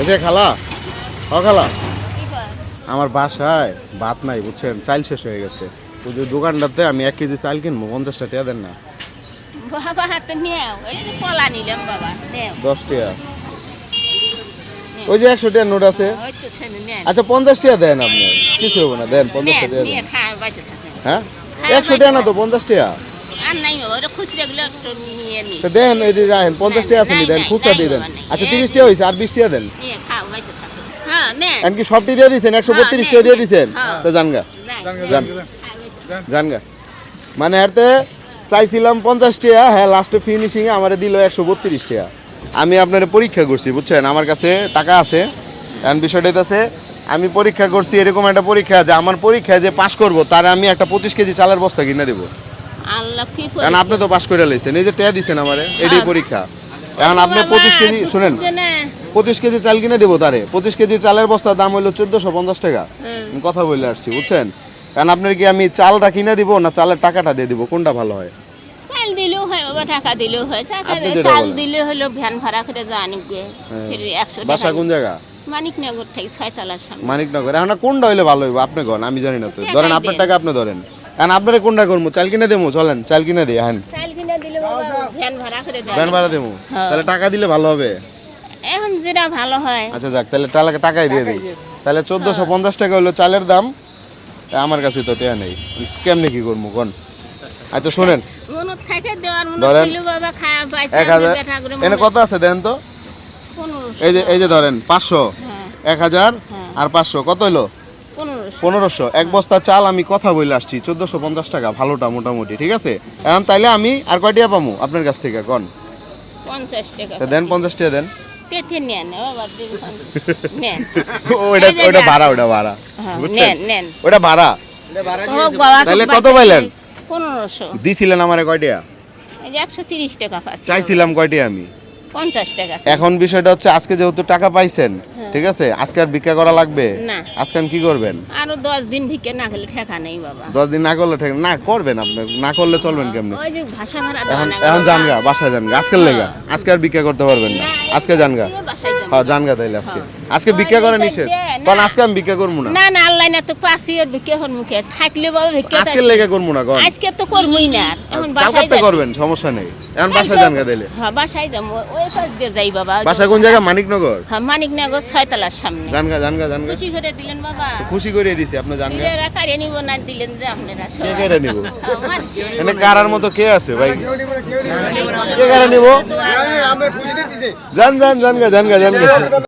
এই যে খালা ও খালা। আমার বাসায় ভাত নাই বুঝছেন? চাল শেষ হয়ে গেছে। ওই যে দোকানটাতে আমি এক কেজি চাল কিনবো পঞ্চাশটা টাকা দেন না। বাবা হাতে নেও। এই যে কলা নিলাম বাবা নেও। দশ টাকা। ওই যে একশো টাকার নোট আছে। আচ্ছা পঞ্চাশ টাকা দেন আপনি। কিছু হবে না দেন পঞ্চাশ টাকা দেন। হ্যাঁ? একশো টাকা না তো পঞ্চাশ টাকা? আর নাই বাবা খুচরা গুলো নিয়ে নি তো দেন যে রাখেন পঞ্চাশ টাকা আছে দেন খুচরা দিয়ে দেন। আচ্ছা এই তিরিশ যে- হয়েছে আর বিশ টাকা দেন। নিয়ে খাও বাঁচে থাকো হ্যাঁ নেন। এমনকি সবটি দিয়ে দিয়েছেন একশো বত্রিশ নেন, টাকা দিয়ে। দিয়েছেন হ্যাঁ। তো জানগা। জানগা মানে হাতে চাইছিলাম পঞ্চাশ টাকা হ্যাঁ লাস্টে ফিনিশিং আমার দিল একশো বত্রিশ টাকা আমি আপনার পরীক্ষা করছি বুঝছেন? আমার কাছে টাকা আছে এখন বিষয়টা আছে আমি পরীক্ষা করছি এরকম একটা পরীক্ষা যে আমার পরীক্ষায় যে পাশ করব তার আমি একটা পঁচিশ কেজি চালের বস্তা কিনে দেবো। আল্লাহ কি কারণ আপনি তো পাশ করে লাইছেন এই যে টেয়া দিচ্ছেন আমারে এটাই হ্যাঁ। পরীক্ষা। এখন আপনি পঁচিশ কেজি শুনেন। পঁচিশ কেজি চাল কিনে দেবো তারে। পঁচিশ কেজি চালের বস্তার দাম হলো চোদ্দোশো পঞ্চাশ টাকা। আমি কথা বলে আসছি বুঝছেন? কারণ আপনার কি আমি চালটা কিনে দিব না চালের টাকাটা দিয়ে দিব? কোনটা ভালো হয়? চাল দিলেও হয় বাবা টাকা দিলেও হয়। আপনি চাল দিলে হলো ভ্যান ভাড়া করে জানি হ্যাঁ। একশো বাসা কোন জায়গা? মানিকনগর থেকে ছয়তলার সামনে। মানিকনগর। এখন কোনটা হইলে ভালো হইব? আপনি কোন? আমি জানি না তো। ধরেন আপনার টাকা আপনি ধরেন। কারণ আপনারা কোনটা করব? চাল কিনে দেবো? চলেন চাল কিনে দিই হ্যাঁ ভ্যান ভাড়া করে দেয়। ভ্যান ভাড়া দেবো। হ্যাঁ। তাহলে টাকা দিলে ভালো হবে? এখন যেটা ভালো হয়। আচ্ছা যাক তাহলে টাকা টাকাই দিয়ে দিই। তাহলে চোদ্দোশো পঞ্চাশ টাকা হলো চালের দাম। আমার কাছে তো টেয়া নেই। কেমনে কি করব কোন? আচ্ছা শোনেন। ধরেন, এক হাজার এনে কত আছে দেন তো? এই যে এই যে ধরেন পাঁচশো। হ্যাঁ। এক হাজার হ্যাঁ। আর পাঁচশো কত হলো? পনেরোশো। এক বস্তা চাল আমি কথা বলে আসছি। চোদ্দোশো পঞ্চাশ টাকা ভালোটা মোটামুটি ঠিক আছে? এখন তাইলে আমি আর কয়টিয়া পামু আপনার কাছ থেকে কন? পঞ্চাশ টাকা দেন পঞ্চাশ টাকা দেন। তেতে নেন ও বাদ দিন নেন। ওইটা এই যে ওইটা যা ভাড়া আছে। ভাড়া হ্যাঁ, বুঝছেন? নেন ভাড়া। তাহলে কত বাঁচে পাইলেন? পনেরোশো। দিছিলেন আমারে কয়টিয়া এই একশো তিরিশ টাকা চাইছিলাম কয়টিয়া আমি? পঞ্চাশ টাকা এখন বিষয়টা হচ্ছে আজকে যেহেতু টাকা পাইছেন ঠিক আছে? আজকে আর ভিক্ষা করা লাগবে? না। আজকে কি করবেন? আরও দশ দিন ভিক্ষে না গেলে ঠেকা নেই বাবা। দশ দিন না করলে ঠিক না করবেন আপনি। না করলে চলবেন কেমনে? ওই যে ভাষা ভাড়া এখন এখন জানগা বাসায় জানগা। আজকের লেগা? আজকে আর ভিক্ষা করতে পারবেন না। আজকে জানগা। হ্যাঁ জানগা তাইলে আজকে। আজকে ভিক্ষা করে নিষেধ? কারণ আজকে আমি ভিক্ষা করব না। না না আল্লাহ না তো পাশি আর ভিক্ষে হর মুখে। থাকলে বাবা ভিক্ষে আজকের লেগে করব না আজকে তো করবই না। এখন বাসায় করবেন সমস্যা নেই। এখন বাসায় জানগা দিলে হ্যাঁ বাসায় যাব ওই পাশ দিয়ে যাই বাবা। বাসা কোন জায়গা? মানিকনগর? হ্যাঁ মানিকনগর ছয়তলার সামনে। জানগা জানগা জানগা। খুশি করে দিলেন বাবা। খুশি করে দিছি আপনার জানগা। এরা কারে নিব না দিলেন যে আপনারা কে কারে নিব? হ্যাঁ, এনে কারার মতো কে আছে ভাই? কে কারে নিব? দোয়া- জান জান জানগা। জানগা জানগা।